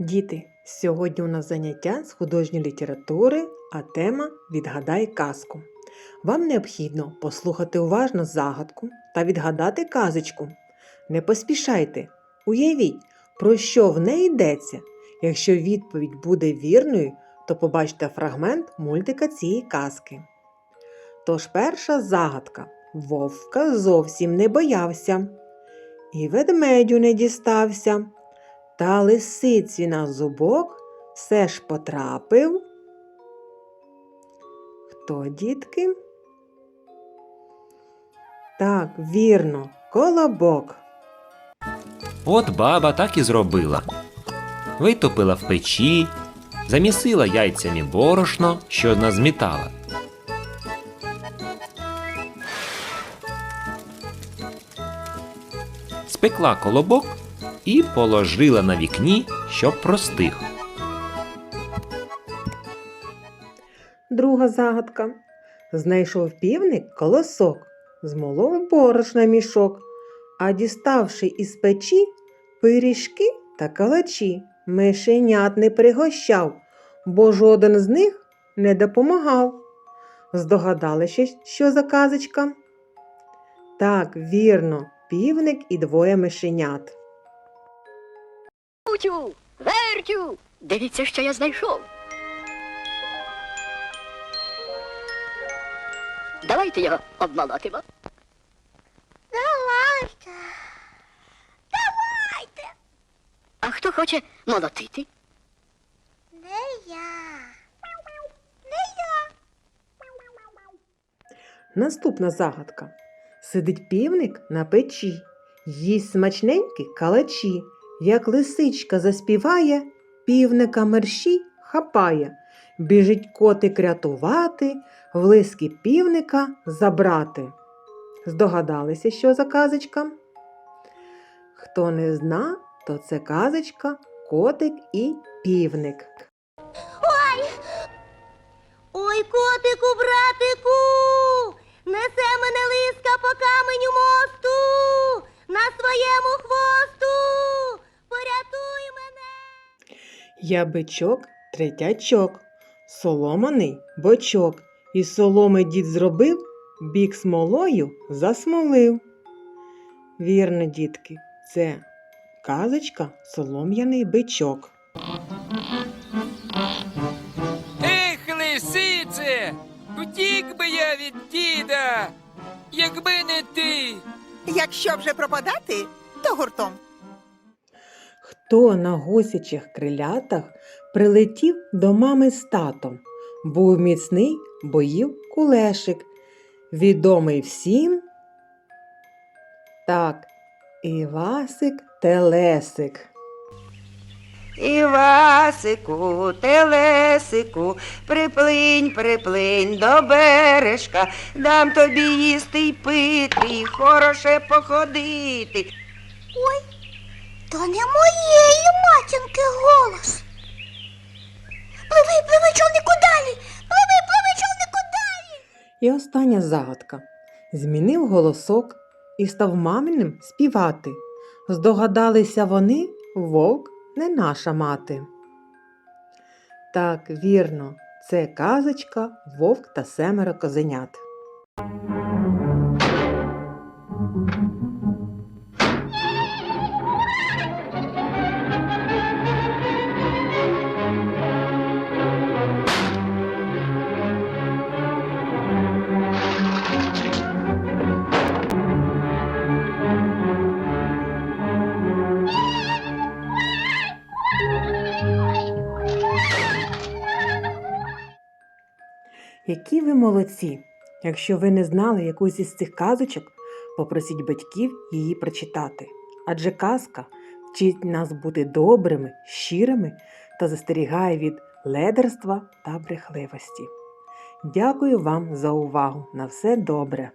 Діти, сьогодні у нас заняття з художньої літератури, а тема Відгадай казку. Вам необхідно послухати уважно загадку та відгадати казочку. Не поспішайте, уявіть, про що в неї йдеться. Якщо відповідь буде вірною, то побачите фрагмент мультика цієї казки. Тож перша загадка Вовка зовсім не боявся, і ведмедю не дістався. Та лисиці на зубок все ж потрапив. Хто, дітки? Так, вірно, колобок. От баба так і зробила. Витопила в печі, замісила яйцями борошно, що назмітала. Спекла колобок і положила на вікні, щоб простих. Друга загадка. Знайшов півник колосок, змолов борошна мішок, а діставши із печі пиріжки та калачі, мишенят не пригощав, бо жоден з них не допомагав. Здогадалися, що за казочка? Так, вірно, півник і двоє мишенят. Крутю, вертю. Дивіться, що я знайшов. Давайте його обмолотимо. Давайте. Давайте. А хто хоче молотити? Не я. Не я. Наступна загадка. Сидить півник на печі, їсть смачненькі калачі. Як лисичка заспіває, півника мерщій хапає. Біжить котик рятувати, в лиски півника забрати. Здогадалися, що за казочка? Хто не зна, то це казочка Котик і півник. Я бичок, третячок, соломаний бочок. І соломи дід зробив, бік смолою засмолив. Вірно, дітки, це казочка солом'яний бичок. Ех, лисице, втік би я від діда, якби не ти. Якщо вже пропадати, то гуртом. Хто на гусячих крилятах прилетів до мами з татом, був міцний, боїв кулешик, відомий всім. Так, Івасик Телесик. Івасику, телесику, приплинь, приплинь до бережка, дам тобі їсти й пити, хороше походити. Ой, то не моєї матінки голос. Пливи, пливи, човнику далі. Пливи, пливи, човнику далі. І остання загадка. Змінив голосок і став маминим співати. Здогадалися вони, вовк не наша мати. Так, вірно, це казочка Вовк та семеро козенят. Які ви молодці! Якщо ви не знали якусь із цих казочок, попросіть батьків її прочитати. Адже казка вчить нас бути добрими, щирими та застерігає від ледерства та брехливості. Дякую вам за увагу! На все добре!